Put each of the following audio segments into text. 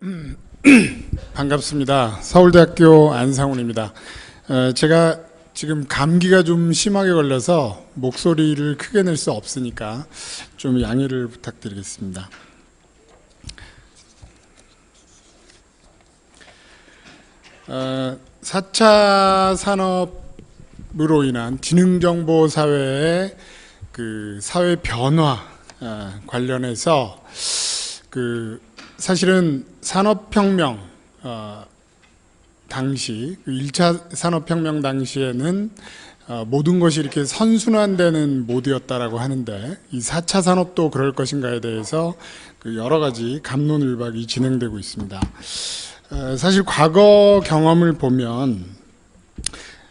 반갑습니다. 서울대학교 안상훈입니다. 어, 제가 지금 감기가 좀 심하게 걸려서 목소리를 크게 낼 수 없으니까 좀 양해를 부탁드리겠습니다. 어, 4차 산업으로 인한 지능정보 사회의 그 사회 변화 어, 관련해서 그 사실은 산업혁명 어, 당시 그 1차 산업혁명 당시에는 어, 모든 것이 이렇게 선순환되는 모드였다라고 하는데 이 4차 산업도 그럴 것인가에 대해서 그 여러 가지 감론을박이 진행되고 있습니다. 어, 사실 과거 경험을 보면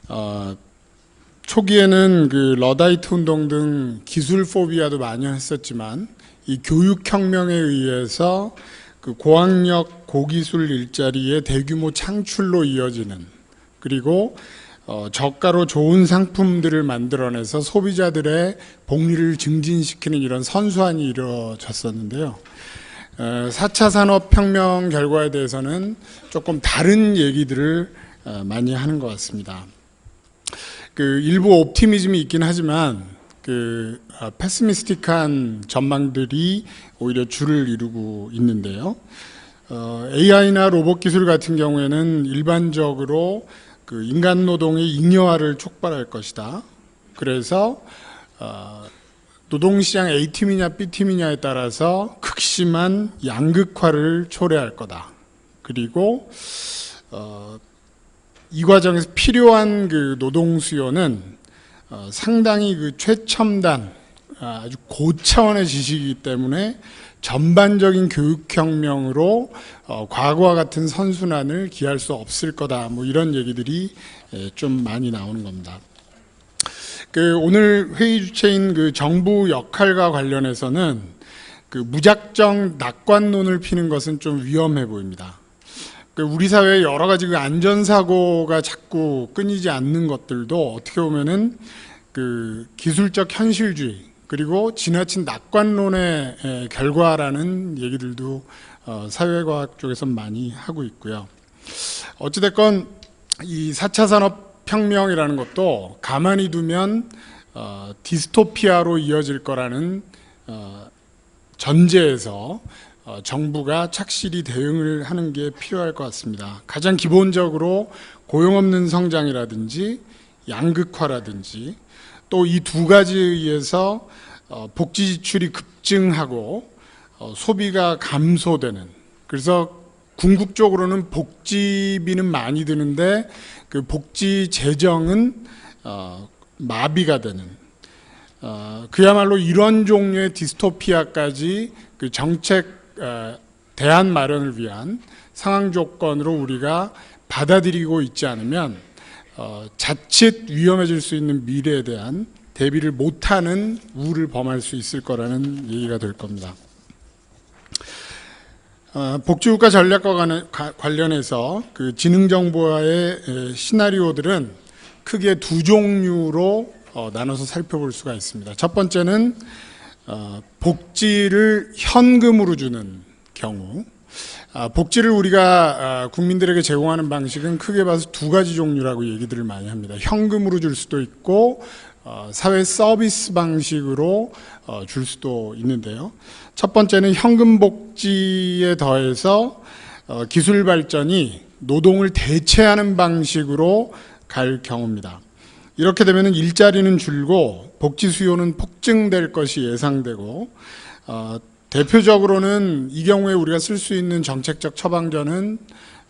어, 초기에는 그 러다이트 운동 등 기술 포비아도 만연했었지만 이 교육혁명에 의해서 그 고학력 고기술 일자리의 대규모 창출로 이어지는 그리고 어, 저가로 좋은 상품들을 만들어내서 소비자들의 복리를 증진시키는 이런 선수안이 이루어졌었는데요. 어, 4차 산업혁명 결과에 대해서는 조금 다른 얘기들을 어, 많이 하는 것 같습니다. 그 일부 옵티미즘이 있긴 하지만 그 아, 패스미스틱한 전망들이 오히려 줄을 이루고 있는데요. 어, AI나 로봇 기술 같은 경우에는 일반적으로 그 인간 노동의 잉여화를 촉발할 것이다. 그래서 어, 노동시장 A팀이냐 B팀이냐에 따라서 극심한 양극화를 초래할 거다. 그리고 어, 이 과정에서 필요한 그 노동 수요는 어, 상당히 그 최첨단 아, 아주 고차원의 지식이기 때문에 전반적인 교육혁명으로 어, 과거와 같은 선순환을 기할 수 없을 거다. 뭐 이런 얘기들이 에, 좀 많이 나오는 겁니다. 그 오늘 회의 주체인 그 정부 역할과 관련해서는 그 무작정 낙관론을 피는 것은 좀 위험해 보입니다. 그 우리 사회에 여러 가지 그 안전사고가 자꾸 끊이지 않는 것들도 어떻게 보면은 그 기술적 현실주의 그리고 지나친 낙관론의 에, 결과라는 얘기들도 어, 사회과학 쪽에서 많이 하고 있고요. 어찌됐건 이 4차 산업혁명이라는 것도 가만히 두면 어, 디스토피아로 이어질 거라는 어, 전제에서 어, 정부가 착실히 대응을 하는 게 필요할 것 같습니다. 가장 기본적으로 고용 없는 성장이라든지 양극화라든지 또 이 두 가지에 의해서 어, 복지 지출이 급증하고 어, 소비가 감소되는 그래서 궁극적으로는 복지비는 많이 드는데 그 복지 재정은 어, 마비가 되는 어, 그야말로 이런 종류의 디스토피아까지 그 정책 어, 대안 마련을 위한 상황 조건으로 우리가 받아들이고 있지 않으면 어, 자칫 위험해질 수 있는 미래에 대한 대비를 못하는 우를 범할 수 있을 거라는 얘기가 될 겁니다. 어, 복지국가 전략과 관련해서 그 지능정보화의 에, 시나리오들은 크게 두 종류로 어, 나눠서 살펴볼 수가 있습니다. 첫 번째는 어, 복지를 현금으로 주는 경우, 아, 복지를 우리가 아, 국민들에게 제공하는 방식은 크게 봐서 두 가지 종류라고 얘기들을 많이 합니다. 현금으로 줄 수도 있고 어, 사회 서비스 방식으로 어, 줄 수도 있는데요. 첫 번째는 현금 복지에 더해서 어, 기술 발전이 노동을 대체하는 방식으로 갈 경우입니다. 이렇게 되면 일자리는 줄고 복지 수요는 폭증될 것이 예상되고 어, 대표적으로는 이 경우에 우리가 쓸 수 있는 정책적 처방전은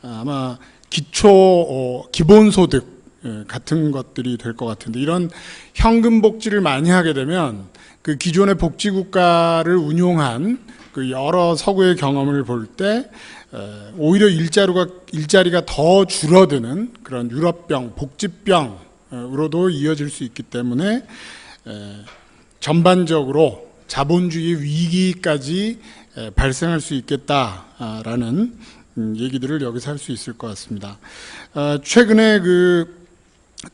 아마 기초 어, 기본소득 예, 같은 것들이 될 것 같은데 이런 현금 복지를 많이 하게 되면 그 기존의 복지 국가를 운용한 그 여러 서구의 경험을 볼 때 오히려 일자리가 일자리가 더 줄어드는 그런 유럽병 복지병 으로도 이어질 수 있기 때문에 에, 전반적으로 자본주의 위기까지 에, 발생할 수 있겠다라는 음, 얘기들을 여기서 할 수 있을 것 같습니다. 어, 최근에 그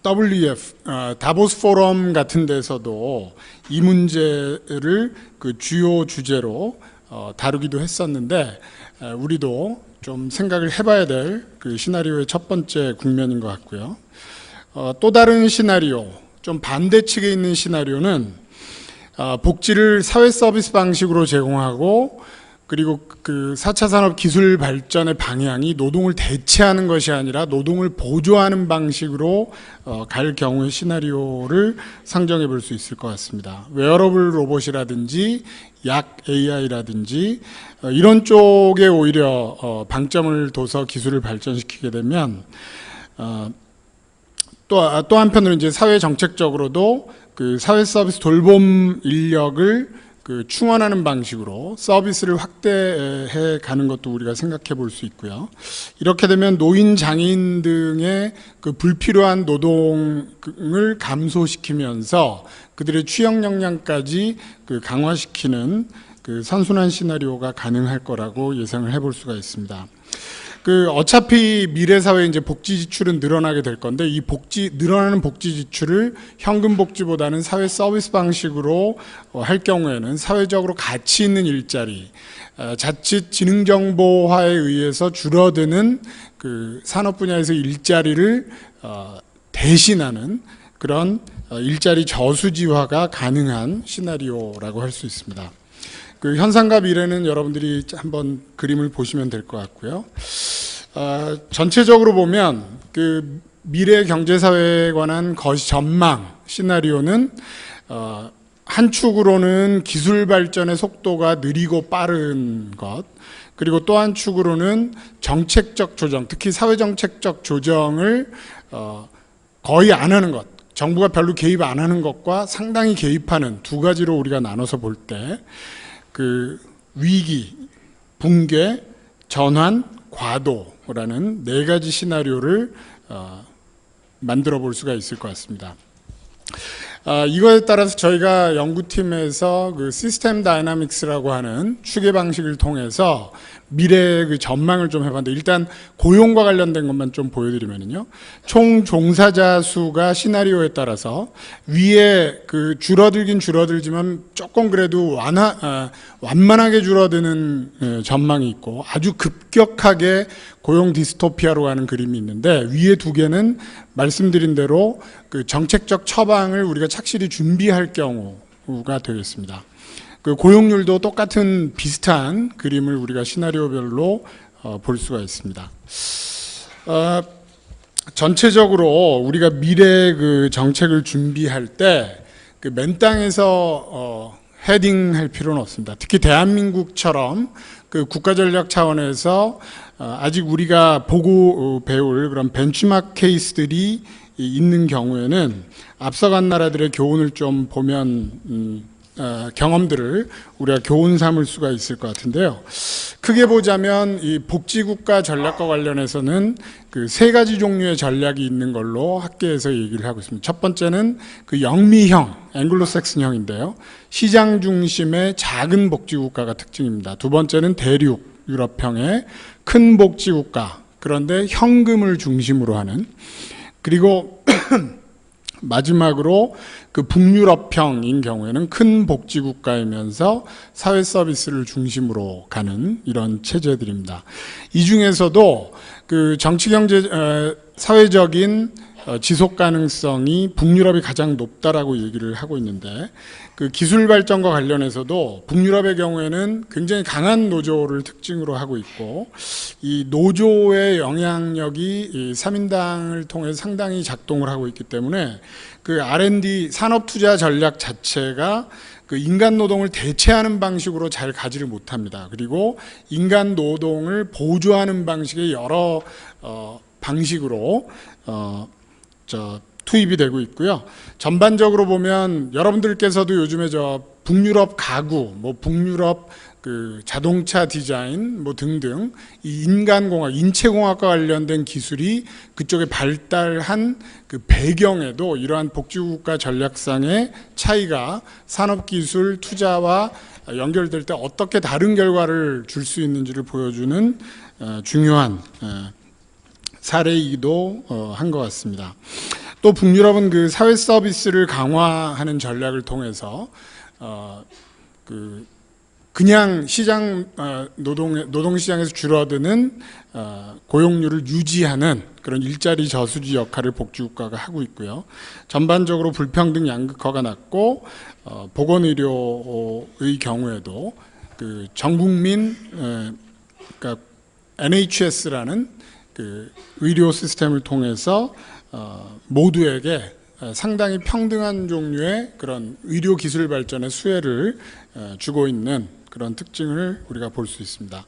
WF 어, 다보스 포럼 같은 데서도 이 문제를 그 주요 주제로 어, 다루기도 했었는데 에, 우리도 좀 생각을 해봐야 될 그 시나리오의 첫 번째 국면인 것 같고요. 어, 또 다른 시나리오, 좀 반대측에 있는 시나리오는 어, 복지를 사회 서비스 방식으로 제공하고 그리고 그 4차 산업 기술 발전의 방향이 노동을 대체하는 것이 아니라 노동을 보조하는 방식으로 어, 갈 경우의 시나리오를 상정해 볼 수 있을 것 같습니다. 웨어러블 로봇이라든지 약 AI라든지 어, 이런 쪽에 오히려 어, 방점을 둬서 기술을 발전시키게 되면 어, 또, 아, 또 한편으로 이제 사회 정책적으로도 그 사회 서비스 돌봄 인력을 그 충원하는 방식으로 서비스를 확대해 가는 것도 우리가 생각해 볼 수 있고요. 이렇게 되면 노인, 장애인 등의 그 불필요한 노동을 감소시키면서 그들의 취업 역량까지 그 강화시키는 그 선순환 시나리오가 가능할 거라고 예상을 해볼 수가 있습니다. 그 어차피 미래 사회 이제 복지 지출은 늘어나게 될 건데 이 복지 늘어나는 복지 지출을 현금 복지보다는 사회 서비스 방식으로 어, 할 경우에는 사회적으로 가치 있는 일자리, 어, 자칫 지능 정보화에 의해서 줄어드는 그 산업 분야에서 일자리를 어, 대신하는 그런 어, 일자리 저수지화가 가능한 시나리오라고 할 수 있습니다. 그 현상과 미래는 여러분들이 한번 그림을 보시면 될 것 같고요. 어, 전체적으로 보면 그 미래 경제 사회에 관한 거시 전망 시나리오는 어, 한 축으로는 기술 발전의 속도가 느리고 빠른 것, 그리고 또 한 축으로는 정책적 조정, 특히 사회 정책적 조정을 어, 거의 안 하는 것, 정부가 별로 개입 안 하는 것과 상당히 개입하는 두 가지로 우리가 나눠서 볼 때. 그 위기, 붕괴, 전환, 과도라는 네 가지 시나리오를 어, 만들어 볼 수가 있을 것 같습니다. 아, 이거에 따라서 저희가 연구팀에서 그 시스템 다이나믹스라고 하는 추계 방식을 통해서 미래의 그 전망을 좀 해봤는데 일단 고용과 관련된 것만 좀 보여드리면요. 총 종사자 수가 시나리오에 따라서 위에 그 줄어들긴 줄어들지만 조금 그래도 완화, 아, 완만하게 줄어드는 예, 전망이 있고 아주 급격하게 고용 디스토피아로 가는 그림이 있는데 위에 두 개는 말씀드린 대로 그 정책적 처방을 우리가 착실히 준비할 경우가 되겠습니다. 그 고용률도 똑같은 비슷한 그림을 우리가 시나리오별로 어, 볼 수가 있습니다. 어, 전체적으로 우리가 미래 그 정책을 준비할 때 그 맨땅에서 어, 헤딩할 필요는 없습니다. 특히 대한민국처럼 그 국가전략 차원에서 어, 아직 우리가 보고 어, 배울 그런 벤치마크 케이스들이 있는 경우에는 앞서간 나라들의 교훈을 좀 보면 음, 어, 경험들을 우리가 교훈 삼을 수가 있을 것 같은데요. 크게 보자면 이 복지국가 전략과 관련해서는 그 세 가지 종류의 전략이 있는 걸로 학계에서 얘기를 하고 있습니다. 첫 번째는 그 영미형, 앵글로색슨형인데요. 시장 중심의 작은 복지국가가 특징입니다. 두 번째는 대륙, 유럽형의 큰 복지국가, 그런데 현금을 중심으로 하는 그리고 마지막으로 그 북유럽형인 경우에는 큰 복지 국가이면서 사회 서비스를 중심으로 가는 이런 체제들입니다. 이 중에서도 그 정치 경제 사회적인 어, 지속 가능성이 북유럽이 가장 높다라고 얘기를 하고 있는데 그 기술 발전과 관련해서도 북유럽의 경우에는 굉장히 강한 노조를 특징으로 하고 있고 이 노조의 영향력이 이 3인당을 통해 상당히 작동을 하고 있기 때문에 그 R&D 산업 투자 전략 자체가 그 인간 노동을 대체하는 방식으로 잘 가지를 못합니다. 그리고 인간 노동을 보조하는 방식의 여러 어, 방식으로 어, 저 투입이 되고 있고요. 전반적으로 보면 여러분들께서도 요즘에 저 북유럽 가구, 뭐 북유럽 그 자동차 디자인 뭐 등등 이 인간공학, 인체공학과 관련된 기술이 그쪽에 발달한 그 배경에도 이러한 복지국가 전략상의 차이가 산업기술 투자와 연결될 때 어떻게 다른 결과를 줄 수 있는지를 보여주는 어, 중요한 어, 사례이기도 어, 한것 같습니다. 또 북유럽은 그 사회 서비스를 강화하는 전략을 통해서 어, 그 그냥 시장 어, 노동 노동 시장에서 줄어드는 어, 고용률을 유지하는 그런 일자리 저수지 역할을 복지국가가 하고 있고요. 전반적으로 불평등 양극화가 어, 보건의료의 경우에도 그 전국민 에, 그러니까 NHS라는 그 의료 시스템을 통해서 어, 모두에게 어, 상당히 평등한 종류의 그런 의료 기술 발전의 수혜를 어, 주고 있는 그런 특징을 우리가 볼 수 있습니다.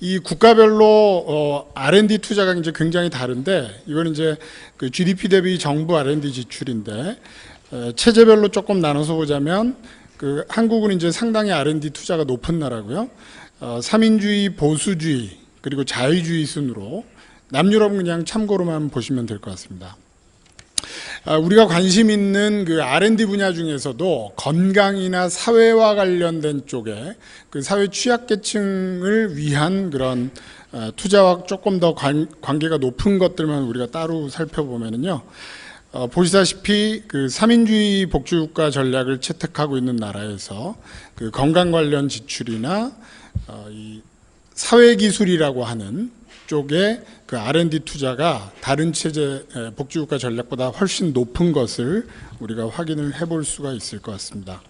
이 국가별로 어, R&D 투자가 이제 굉장히 다른데 이건 이제 그 GDP 대비 정부 R&D 지출인데 어, 체제별로 조금 나눠서 보자면 그 한국은 이제 상당히 R&D 투자가 높은 나라고요. 어, 삼인주의, 보수주의 그리고 자유주의 순으로 남유럽은 그냥 참고로만 보시면 될 것 같습니다. 아, 우리가 관심 있는 그 R&D 분야 중에서도 건강이나 사회와 관련된 쪽에 그 사회 취약계층을 위한 그런 어, 투자와 조금 더 관, 관계가 높은 것들만 우리가 따로 살펴보면은요. 어, 보시다시피 그 삼인주의 복지국가 전략을 채택하고 있는 나라에서 그 건강 관련 지출이나 어, 이 사회기술이라고 하는 쪽에 그 R&D 투자가 다른 체제 에, 복지국가 전략보다 훨씬 높은 것을 우리가 확인을 해볼 수가 있을 것 같습니다.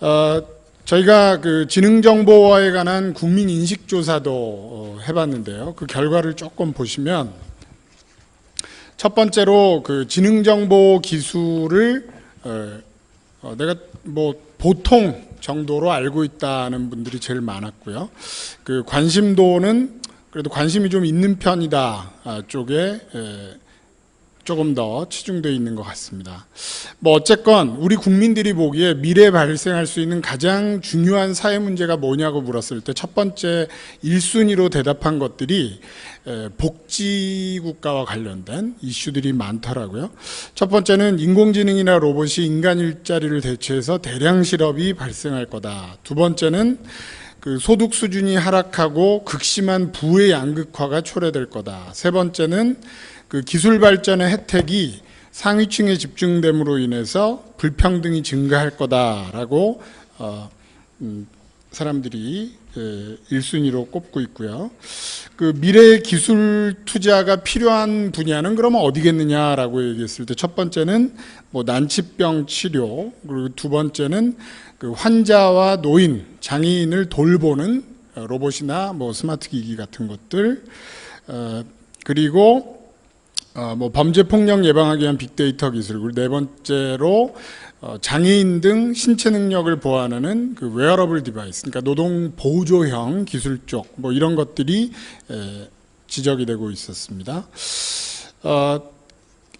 어, 저희가 그 지능정보화에 관한 국민 인식 조사도 어, 해봤는데요. 그 결과를 조금 보시면 첫 번째로 그 지능정보 기술을 어, 어, 내가 뭐 보통 정도로 알고 있다는 분들이 제일 많았고요. 그 관심도는 그래도 관심이 좀 있는 편이다 아, 쪽에 에, 조금 더 치중되어 있는 것 같습니다. 뭐 어쨌건 우리 국민들이 보기에 미래에 발생할 수 있는 가장 중요한 사회 문제가 뭐냐고 물었을 때 첫 번째 1순위로 대답한 것들이 에, 복지 국가와 관련된 이슈들이 많더라고요. 첫 번째는 인공지능이나 로봇이 인간 일자리를 대체해서 대량 실업이 발생할 거다. 두 번째는 그 소득 수준이 하락하고 극심한 부의 양극화가 초래될 거다. 세 번째는 그 기술 발전의 혜택이 상위층에 집중됨으로 인해서 불평등이 증가할 거다라고 어, 음, 사람들이 예, 1순위로 꼽고 있고요. 그 미래 기술 투자가 필요한 분야는 그러면 어디겠느냐라고 얘기했을 때 첫 번째는 뭐 난치병 치료 그리고 두 번째는 그 환자와 노인, 장애인을 돌보는 어, 로봇이나 뭐 스마트 기기 같은 것들 어, 그리고 어, 뭐 범죄 폭력 예방하기 위한 빅데이터 기술 그리고 네 번째로 어, 장애인 등 신체 능력을 보완하는 그 웨어러블 디바이스, 그러니까 노동 보조형 기술 쪽 뭐 이런 것들이 에, 지적이 되고 있었습니다. 어,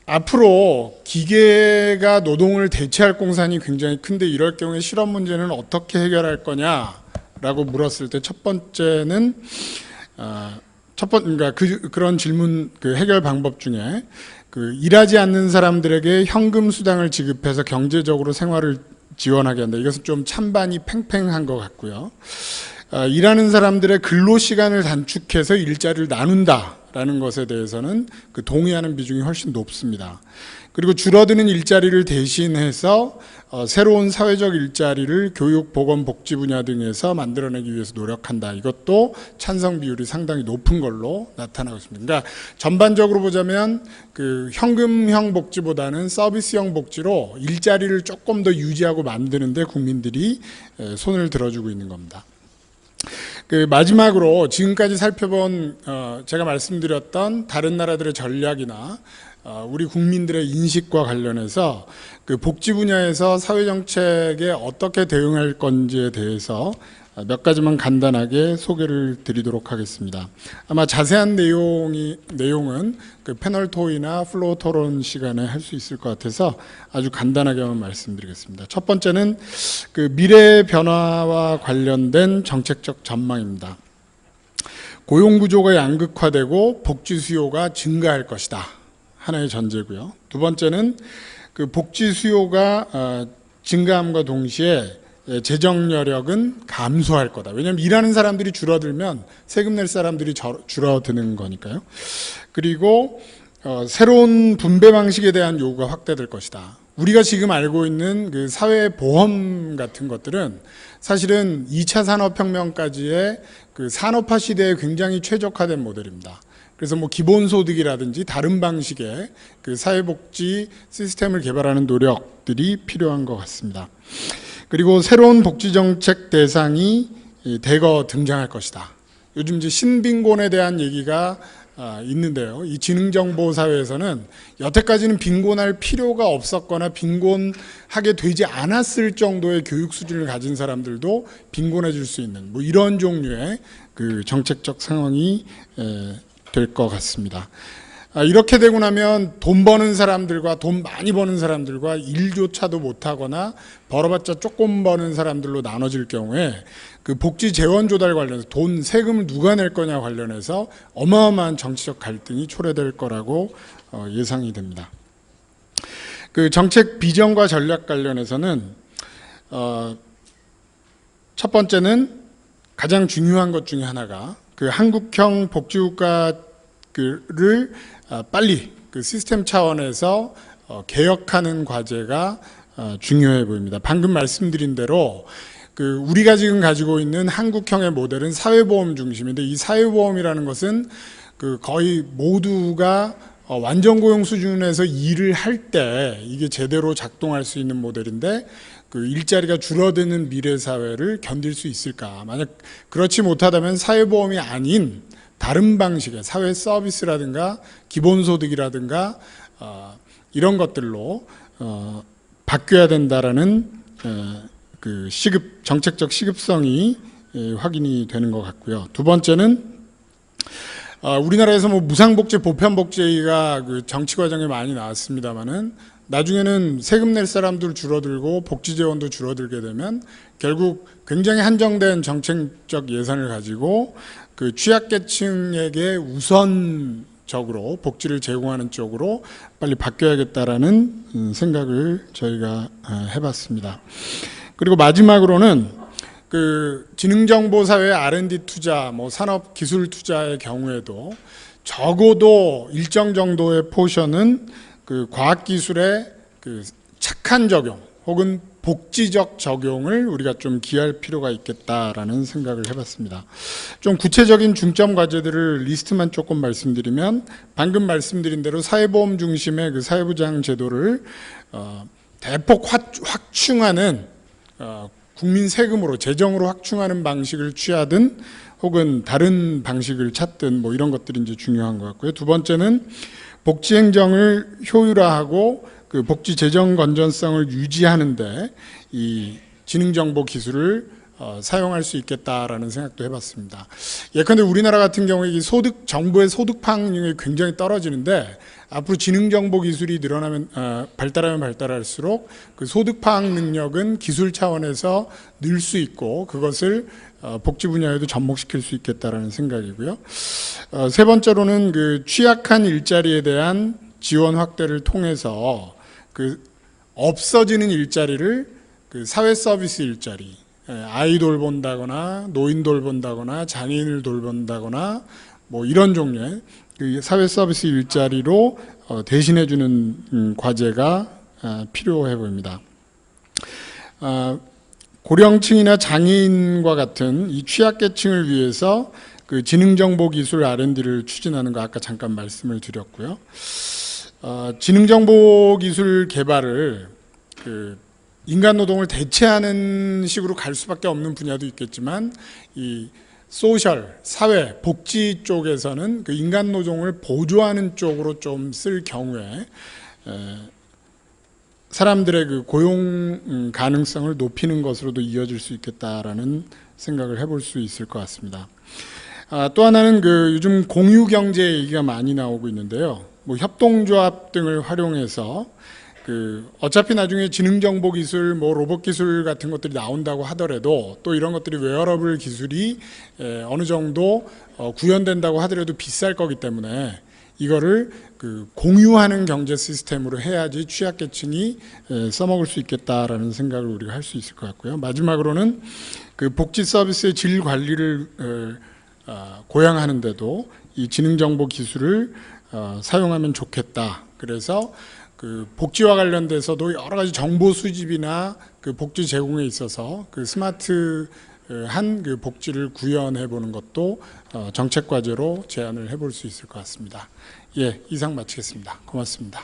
앞으로 기계가 노동을 대체할 공산이 굉장히 큰데 이럴 경우에 실업 문제는 어떻게 해결할 거냐라고 물었을 때 첫 번째는 어, 첫 번, 그러니까 그, 그런 질문 그 해결 방법 중에 그 일하지 않는 사람들에게 현금 수당을 지급해서 경제적으로 생활을 지원하게 한다. 이것은 좀 찬반이 팽팽한 것 같고요. 어, 일하는 사람들의 근로 시간을 단축해서 일자리를 나눈다라는 것에 대해서는 그 동의하는 비중이 훨씬 높습니다. 그리고 줄어드는 일자리를 대신해서 어, 새로운 사회적 일자리를 교육, 보건, 복지 분야 등에서 만들어내기 위해서 노력한다. 이것도 찬성 비율이 상당히 높은 걸로 나타나고 있습니다. 그러니까 전반적으로 보자면 그 현금형 복지보다는 서비스형 복지로 일자리를 조금 더 유지하고 만드는데 국민들이 에, 손을 들어주고 있는 겁니다. 그 마지막으로 지금까지 살펴본 어, 제가 말씀드렸던 다른 나라들의 전략이나 어, 우리 국민들의 인식과 관련해서 그 복지 분야에서 사회 정책에 어떻게 대응할 건지에 대해서 몇 가지만 간단하게 소개를 드리도록 하겠습니다. 아마 자세한 내용이 내용은 그 패널 토의나 플로우 토론 시간에 할 수 있을 것 같아서 아주 간단하게만 말씀드리겠습니다. 첫 번째는 그 미래 변화와 관련된 정책적 전망입니다. 고용 구조가 양극화되고 복지 수요가 증가할 것이다. 하나의 전제고요. 두 번째는 그 복지 수요가 어, 증가함과 동시에 예, 재정 여력은 감소할 거다. 왜냐하면 일하는 사람들이 줄어들면 세금 낼 사람들이 줄어드는 거니까요. 그리고 어, 새로운 분배 방식에 대한 요구가 확대될 것이다. 우리가 지금 알고 있는 그 사회 보험 같은 것들은 사실은 2차 산업혁명까지의 그 산업화 시대에 굉장히 최적화된 모델입니다. 그래서 뭐 기본소득이라든지 다른 방식의 그 사회복지 시스템을 개발하는 노력들이 필요한 것 같습니다. 그리고 새로운 복지정책 대상이 이 대거 등장할 것이다. 요즘 이제 신빈곤에 대한 얘기가 아, 있는데요. 이 지능정보 사회에서는 여태까지는 빈곤할 필요가 없었거나 빈곤하게 되지 않았을 정도의 교육 수준을 가진 사람들도 빈곤해질 수 있는 뭐 이런 종류의 그 정책적 상황이 될 것 같습니다. 아, 이렇게 되고 나면 돈 버는 사람들과 돈 많이 버는 사람들과 일조차도 못하거나 벌어봤자 조금 버는 사람들로 나눠질 경우에 그 복지 재원 조달 관련해서 돈 세금을 누가 낼 거냐 관련해서 어마어마한 정치적 갈등이 초래될 거라고 어, 예상이 됩니다. 그 정책 비전과 전략 관련해서는 어, 첫 번째는 가장 중요한 것 중에 하나가 그 한국형 복지국가를 아, 빨리 그 시스템 차원에서 어, 개혁하는 과제가 어, 중요해 보입니다. 방금 말씀드린 대로 그 우리가 지금 가지고 있는 한국형의 모델은 사회보험 중심인데 이 사회보험이라는 것은 그 거의 모두가 어, 완전 고용 수준에서 일을 할 때 이게 제대로 작동할 수 있는 모델인데 그 일자리가 줄어드는 미래 사회를 견딜 수 있을까? 만약 그렇지 못하다면 사회보험이 아닌 다른 방식의 사회 서비스라든가 기본소득이라든가 어, 이런 것들로 어, 바뀌어야 된다라는 어, 그 시급 정책적 시급성이 예, 확인이 되는 것 같고요. 두 번째는 어, 우리나라에서 뭐 무상복지, 보편복지가 그 정치 과정에 많이 나왔습니다만은 나중에는 세금 낼 사람들 줄어들고 복지 재원도 줄어들게 되면 결국 굉장히 한정된 정책적 예산을 가지고 그 취약계층에게 우선적으로 복지를 제공하는 쪽으로 빨리 바뀌어야겠다라는 음, 생각을 저희가 아, 해봤습니다. 그리고 마지막으로는 그 지능정보 사회 R&D 투자, 뭐 산업 기술 투자의 경우에도 적어도 일정 정도의 포션은 그 과학기술의 그 착한 적용 혹은 복지적 적용을 우리가 좀 기할 필요가 있겠다라는 생각을 해봤습니다. 좀 구체적인 중점 과제들을 리스트만 조금 말씀드리면 방금 말씀드린 대로 사회보험 중심의 그 사회보장 제도를 어, 대폭 확 충하는 어, 국민 세금으로 재정으로 확충하는 방식을 취하든 혹은 다른 방식을 찾든 뭐 이런 것들이 이제 중요한 것 같고요. 두 번째는 복지 행정을 효율화하고 그 복지 재정 건전성을 유지하는데 이 지능정보 기술을 어, 사용할 수 있겠다라는 생각도 해봤습니다. 예컨대 우리나라 같은 경우에 이 소득 정부의 소득 파악력이 굉장히 떨어지는데 앞으로 지능 정보 기술이 늘어나면 어, 발달하면 발달할수록 그 소득 파악 능력은 기술 차원에서 늘 수 있고 그것을 어, 복지 분야에도 접목시킬 수 있겠다라는 생각이고요. 어, 세 번째로는 그 취약한 일자리에 대한 지원 확대를 통해서 그 없어지는 일자리를 그 사회 서비스 일자리, 예, 아이 돌본다거나 노인 돌본다거나 장애인을 돌본다거나 뭐 이런 종류의 그 사회 서비스 일자리로 어, 대신해 주는 음, 과제가 아, 필요해 보입니다. 아, 고령층이나 장애인과 같은 이 취약계층을 위해서 그 지능정보 기술 R&D를 추진하는 거 아까 잠깐 말씀을 드렸고요. 어, 지능정보 기술 개발을 그 인간 노동을 대체하는 식으로 갈 수밖에 없는 분야도 있겠지만 이 소셜, 사회, 복지 쪽에서는 그 인간 노동을 보조하는 쪽으로 좀 쓸 경우에 에, 사람들의 그 고용 음, 가능성을 높이는 것으로도 이어질 수 있겠다라는 생각을 해볼 수 있을 것 같습니다. 아, 또 하나는 그 요즘 공유 경제 얘기가 많이 나오고 있는데요. 뭐 협동조합 등을 활용해서 그 어차피 나중에 지능정보 기술, 뭐 로봇 기술 같은 것들이 나온다고 하더라도 또 이런 것들이 웨어러블 기술이 어느 정도 어, 구현된다고 하더라도 비쌀 거기 때문에 이거를 그 공유하는 경제 시스템으로 해야지 취약계층이 써먹을 수 있겠다라는 생각을 우리가 할 수 있을 것 같고요. 마지막으로는 그 복지 서비스의 질 관리를 어, 고양하는데도 이 지능정보 기술을 어, 사용하면 좋겠다. 그래서 그 복지와 관련돼서도 여러 가지 정보 수집이나 그 복지 제공에 있어서 그 스마트 한 그 복지를 구현해 보는 것도 어, 정책 과제로 제안을 해볼 수 있을 것 같습니다. 예, 이상 마치겠습니다. 고맙습니다.